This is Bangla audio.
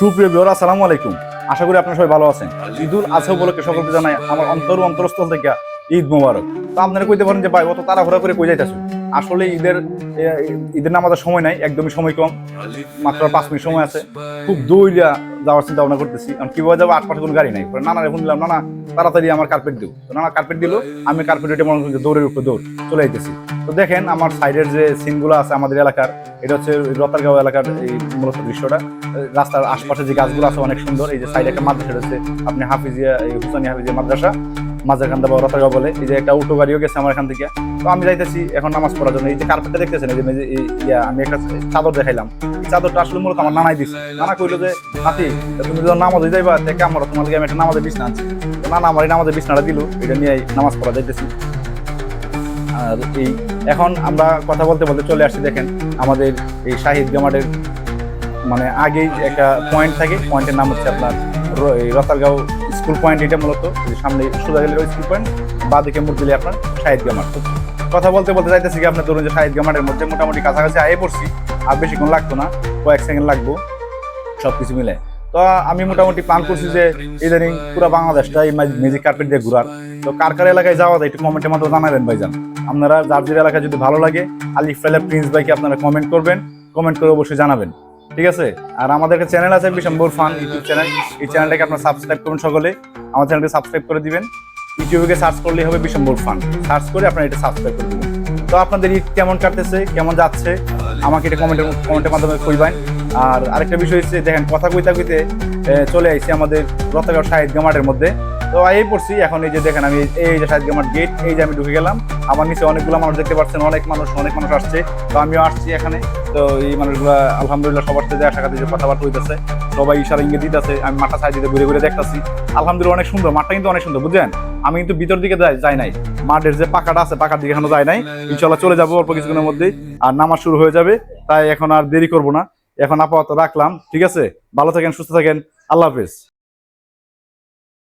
সুপ্রিয় বিহর আসসালামু আলাইকুম। আশা করি আপনারা সবাই ভালো আছেন। ঈদুল আজহা উপলক্ষে সকলকে জানাই আমার অন্তর অন্তরস্থল থেকে ঈদ মোবারক। তো আপনারা কইতে পারেন যে, ভাই, অত তাড়াহুড়া করে কই যাইতেছো? আসলে ঈদের ঈদের নামাজের সময় নাই, একদমই সময় কম। মাত্র পাঁচ মিনিট সময় আছে। খুব দৌড়িয়া যাওয়ার চিন্তা ভাবনা করতেছি। কারণ কীভাবে যাব আট পাশে কোনো গাড়ি নাই। পরে নানা এখন দিলাম নানা, তাড়াতাড়ি আমার কার্পেট দিও। তো নানা কার্পেট দিল, আমি কার্পেট উঠে মনে করি যে দৌড়ের উপর দৌড়, চলে যাইতেছি তো দেখেন, আমার সাইডের যে সিনগুলো আছে আমাদের এলাকার, এটা হচ্ছে রতারগাঁও এলাকার এই মূলত দৃশ্যটা। রাস্তার আশপাশে যে গাছগুলো আছে অনেক সুন্দর। এই যে সাইডে একটা মাদ্রাসা রয়েছে, আপনি হাফিজিয়া, এই হুসানি হাফিজিয়া মাদ্রাসা। মাঝারখান্দা বা রতারগাঁও বলে, এই যে একটা গাড়িও গেছে আমার এখান থেকে। তো আমি যাইতেছি এখন নামাজ পড়ার জন্য। এই যে কার্পেটটা দেখতেছেন, এই যে ইয়া, আমি একটা চাদর দেখাইলাম। চাদরটা আসলে মূলত আমার নানাই নানা কইলো যে নাতি তুমি নামাজ হয়ে যাইবা আমি একটা নামাজের বিছনা আনছি। নানা আমার এই নামাজের বিছনাটা দিল, এটা নিয়ে নামাজ পড়া যাইতেছি। আর এই, এখন আমরা কথা বলতে বলতে চলে আসছি, দেখেন আমাদের এই শাহিদ গামাটের মানে আগেই একটা পয়েন্ট থাকে পয়েন্টের নাম হচ্ছে আপনার র- এই রতারগাঁও স্কুল পয়েন্ট এটা মূলত সামনে সোজা গেলে স্কুল পয়েন্ট, বা দিকে মুখ দিলে আপনার শাহিদ গামাট কথা বলতে বলতে যাইতেছি কি আপনার ধরুন যে শাহিদ গামাটের মধ্যে মোটামুটি কাছাকাছি আয়ে পড়ছি, আর বেশিক্ষণ লাগতো না, কয়েক সেকেন্ড লাগবো সব কিছু মিলে। তো আমি মোটামুটি প্ল্যান করছি যে ইদানিং পুরো বাংলাদেশটা এই ম্যাজিক কার্পেট দিয়ে ঘুরার। তো কার কার এলাকায় যাওয়া যায় একটু কমেন্টের মাধ্যমে জানাবেন ভাইজান। আপনারা যার যার এলাকায় যদি ভালো লাগে, আলিফ ফাইলা প্রিন্স ভাইকে আপনারা কমেন্ট করবেন কমেন্ট করে অবশ্যই জানাবেন। ঠিক আছে? আর আমাদের একটা চ্যানেল আছে বিশম্বর ফান ইউটিউব চ্যানেল এই চ্যানেলটাকে আপনারা সাবস্ক্রাইব করুন সকলে। আমার চ্যানেলকে সাবস্ক্রাইব করে দিবেন। ইউটিউবে সার্চ করলেই হবে বিশম্বর ফান সার্চ করে আপনারা এটা সাবস্ক্রাইব করে দিবেন। তো আপনাদের ঈদ কেমন কাটতেছে, কেমন যাচ্ছে, আমাকে এটা কমেন্টের কমেন্টের মাধ্যমে কইবেন। আর আরেকটা বিষয় হচ্ছে, দেখেন কথা কইতা কইতে চলে আইছি আমাদের রতগাঁও শাহিদ গামাটের মধ্যে। তো এই পড়ছি। এখন এই যে দেখেন আমি এই যে শাহিদ গামাট গেট এই যে আমি ঢুকে গেলাম। আমার নিচে অনেকগুলো মানুষ দেখতে পাচ্ছেন, অনেক মানুষ অনেক মানুষ আসছে। তো আমিও আসছি এখানে। তো এই মানুষগুলো আলহামদুলিল্লাহ সবার সাথে সাথে যে কথাবার্তা হইতেছে, সবাই ইশারা ইঙ্গিত দিতেছে, আমি মাঠটা সাইড দিতে ঘুরে ঘুরে দেখতেছি। আলহামদুলিল্লাহ অনেক সুন্দর, মাঠটা কিন্তু অনেক সুন্দর, বুঝলেন? আমি কিন্তু ভিতর দিকে যাই নাই। মাঠের যে পাকাটা আছে পাকার দিকে এখনও যাই নাই। ইনশাল্লাহ চলে যাব অল্প কিছুক্ষণের মধ্যেই। আর নামাজ শুরু হয়ে যাবে, তাই এখন আর দেরি করব না। এখন আপাতত রাখলাম, ঠিক আছে? ভালো থাকেন, সুস্থ থাকেন। আল্লাহ হাফেজ।